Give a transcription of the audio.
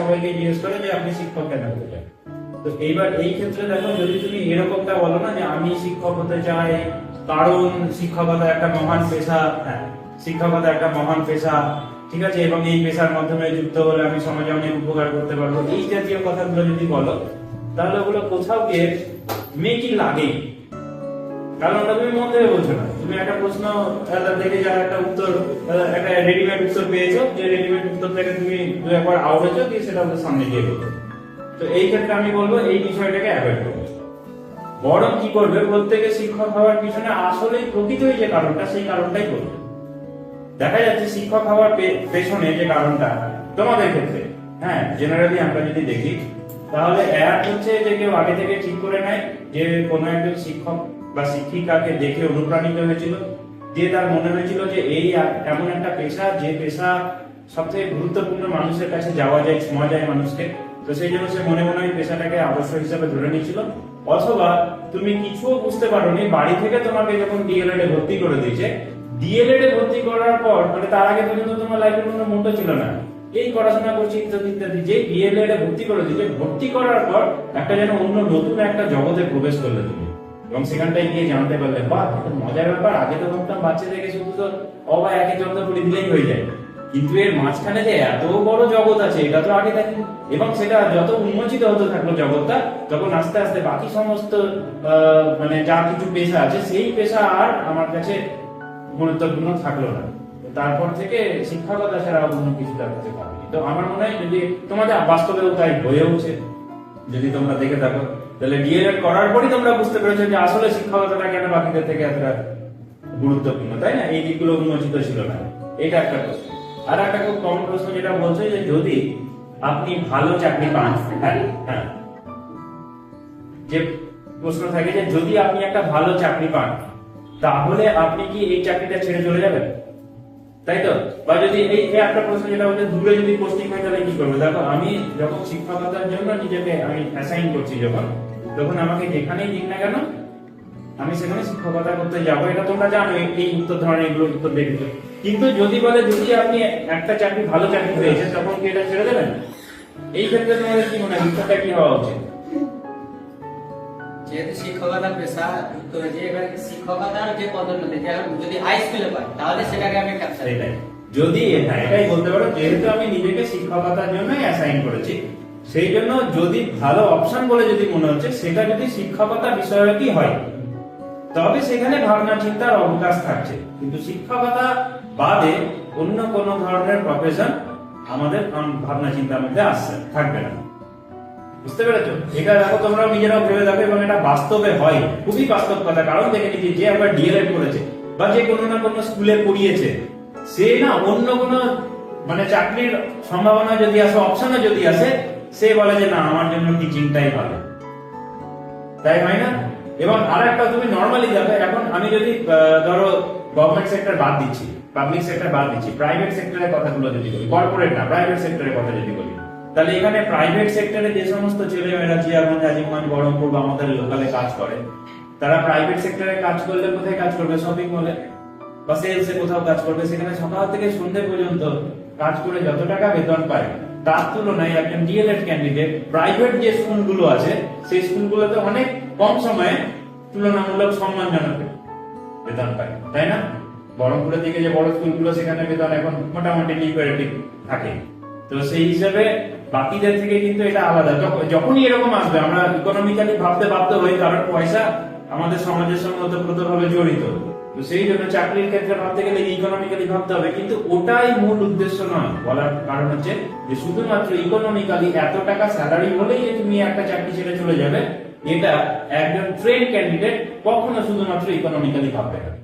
সবাইকে জিজ্ঞেস করে যে আপনি শিক্ষক কেন হতে চান? তো এইবার এই ক্ষেত্রে দেখো, যদি তুমি এরকমটা বলো না যে আমি শিক্ষক হতে চাই কারণ শিক্ষকতা একটা মহান পেশা হ্যাঁ শিক্ষকতা একটা মহান পেশা, ঠিক আছে, এবং এই পেশার মাধ্যমে যুক্ত হলে আমি সমাজে অনেক উপকার করতে পারব। এই জাতীয় কথাগুলো যদি বলো, তাহলে ওগুলো কোথাও গিয়ে মেকি লাগে। কারণ ওটা তুমি মন থেকে বলছো না। তুমি একটা প্রশ্ন দেখে যার একটা উত্তর একটা রেডিমেড উত্তর পেয়েছ, যে থেকে তুমি দু একবার আওড়েছো দিয়ে সেটা সামনে বলছো তো এই ক্ষেত্রে আমি বলব, এই বিষয়টাকে অ্যাভয়েড করবে বরং কি করবে, প্রত্যেকে শিক্ষক হওয়ার পিছনে আসলে প্রকৃত যে কারণটা, সেই কারণটাই করবে। দেখা যাচ্ছে শিক্ষক হওয়ার পেছনে যে কারণটা, তোমাদের ক্ষেত্রে হ্যাঁ জেনারেলি আমরা যদি দেখি, তাহলে এক হচ্ছে যে কেউ আগে থেকে ঠিক করে নেয় যে কোনো একজন শিক্ষক বা শিক্ষিকাকে দেখে অনুপ্রাণিত হয়েছিল যে তার মনে হয়েছিল যে এই এমন একটা পেশা, যে পেশা সবথেকে গুরুত্বপূর্ণ মানুষের কাছে যাওয়া যায় ছোঁয়া যায় মানুষকে। তো সেই জন্য সে মনে মনে ওই পেশাটাকে আদর্শ হিসাবে ধরে নিয়েছিল। অথবা তুমি কিছুও বুঝতে পারোনি, বাড়ি থেকে তোমাকে যখন ডিএলএড এ ভর্তি করে দিয়েছে ডিএলএড এ ভর্তি করার পর মানে তার আগে পর্যন্ত তোমার লাইফের কোনো মোটো ছিল না। এই পড়াশোনা করছি, ইত্যাদি ইত্যাদি যে ডিএলএড এ ভর্তি করে দিয়েছে, ভর্তি করার পর একটা যেন অন্য নতুন একটা জগতে প্রবেশ করলে তুমি। এবং সেখানটায় গিয়ে জানতে পারলে এটা মজার ব্যাপার, আগে তো ভাবতাম বাচ্চাদেরকে শুধু তো অবা একে চন্দ্র করে দিলেই হয়ে যায়। কিন্তু এর মাঝখানে যে এত বড় জগৎ আছে, এটা তো আগে দেখি। এবং সেটা যত উন্মোচিত হতে থাকল জগৎটা, তখন আস্তে আস্তে বাকি সমস্ত মানে যা কিছু পেশা আছে, সেই পেশা আর আমার কাছে গুরুত্বপূর্ণ থাকল না। তারপর থেকে শিক্ষকতা ছাড়া অন্য কিছু কাছে পাবেনি তো আমার মনে হয় যদি তোমাদের বাস্তবেও তাই হয়ে উঠছে, যদি তোমরা দেখে থাকো, তাহলে ডিএলএড করার পরই তোমরা বুঝতে পেরেছ যে আসলে শিক্ষকতাটা কেন বাকিদের থেকে এতটা গুরুত্বপূর্ণ, তাই না? এই দিকগুলো উন্মোচিত ছিল না। এটা একটা প্রশ্ন। আর একটা খুব কমন প্রশ্ন যেটা বলছে যে যদি আপনি ভালো চাকরি পান হ্যাঁ হ্যাঁ। যে প্রশ্ন থাকে যে যদি আপনি একটা ভালো চাকরি পান, তাহলে আপনি কি এই চাকরিটা ছেড়ে চলে যাবেন? তাই তো? বা যদি এই একটা প্রশ্ন যেটা হচ্ছে দূরে যদি পোস্টিং হয়, তাহলে কি করবে? দেখো, আমি যখন শিক্ষকতার জন্য নিজেকে আমি অ্যাসাইন করছি যখন, তখন আমাকে যেখানেই দিক না কেন আমি সেখানে শিক্ষকতা করতে যাব এটা তোমরা জানো এই- উত্তর ধরনের এগুলো উত্তর দেখেছ কিন্তু যদি বলে যদি আপনি একটা চাকরি ভালো চাকরি পেয়েছেন তখন কি এটা ছেড়ে দেবেন? এই ক্ষেত্রে তোমাদের কি মনে হয় উত্তরটা কি হওয়া উচিত? যেহেতু শিক্ষকতা পেশা তো যে এবার শিক্ষকতার যে পদোন্নতি যদি হাই স্কুলে পাই তাহলে সেটাকে আমি ক্যাপচার এটাই যদি হ্যাঁ এটাই বলতে পারো যেহেতু আমি নিজেকে শিক্ষকতার জন্যই অ্যাসাইন করেছি সেই জন্য যদি ভালো অপশন বলে যদি মনে হচ্ছে সেটা যদি শিক্ষকতা বিষয়কই হয় তবে সেখানে ভাবনা চিন্তার অবকাশ থাকছে। কিন্তু শিক্ষকতা বাদে অন্য কোন ধরনের প্রফেশন আমাদের ভাবনা চিন্তার মধ্যে আসছে, থাকবে না। বুঝতে পেরেছ? এটা দেখো তোমরা নিজেরাও ভেবে দেখো, এবং এটা বাস্তবে হয়। খুবই বাস্তব কথা, কারণ দেখে নিচ্ছি যে একবার ডিএলএড করেছে, বা যে কোনো না কোনো স্কুলে পড়িয়েছে, সে না অন্য কোনো মানে চাকরির সম্ভাবনা যদি আসে অপশনে যদি আসে, সে বলে যে না, আমার জন্য টিচিংটাই ভালো। তাই হয় না? এবং আর একটা তুমি নর্মালি দেখো এখন আমি যদি ধরো গভর্নমেন্ট সেক্টর বাদ দিচ্ছি পাবলিক সেক্টর বাদ দিচ্ছি প্রাইভেট সেক্টরের কথাগুলো যদি বলি কর্পোরেট না প্রাইভেট সেক্টরের কথা যদি বলি, তাহলে এখানে প্রাইভেট সেক্টরে যে সমস্ত ছেলেমেয়েরা জিয়াগঞ্জ আজিমগঞ্জ বহরমপুর বা আমাদের লোকালে কাজ করে, তারা প্রাইভেট সেক্টরে কাজ করলে কোথায় কাজ করবে? শপিং মলে বা সেলসে কোথাও কাজ করবে? সেখানে সকাল থেকে সন্ধ্যে পর্যন্ত কাজ করে যত টাকা বেতন পায়, তার তুলনায় একজন ডিএলএড ক্যান্ডিডেট প্রাইভেট যে স্কুলগুলো আছে, সেই স্কুলগুলোতে অনেক কম সময়ে তুলনামূলক সম্মানজনক বেতন পায়, তাই না? বহরমপুরের দিকে যে বড় স্কুলগুলো, সেখানে বেতন এখন মোটামুটি লিকুইডিটি থাকে। তো সেই হিসাবে বাকিদের থেকে কিন্তু এটা আলাদা। যখনই এরকম আসবে, আমরা ইকোনমিক্যালি ভাবতে বাধ্য হই, কারণ পয়সা আমাদের সমাজের সঙ্গে ওতপ্রোতভাবে জড়িত। তো সেই জন্য চাকরির ক্ষেত্রে ভাবতে গেলে ইকোনমিক্যালি ভাবতে হবে, কিন্তু ওটাই মূল উদ্দেশ্য নয়। বলার কারণ হচ্ছে যে শুধুমাত্র ইকোনমিক্যালি এত টাকা স্যালারি হলেই তুমি একটা চাকরি ছেড়ে চলে যাবে এটা একজন ট্রেন ক্যান্ডিডেট কখনো শুধুমাত্র ইকোনমিক্যালি ভাববে না।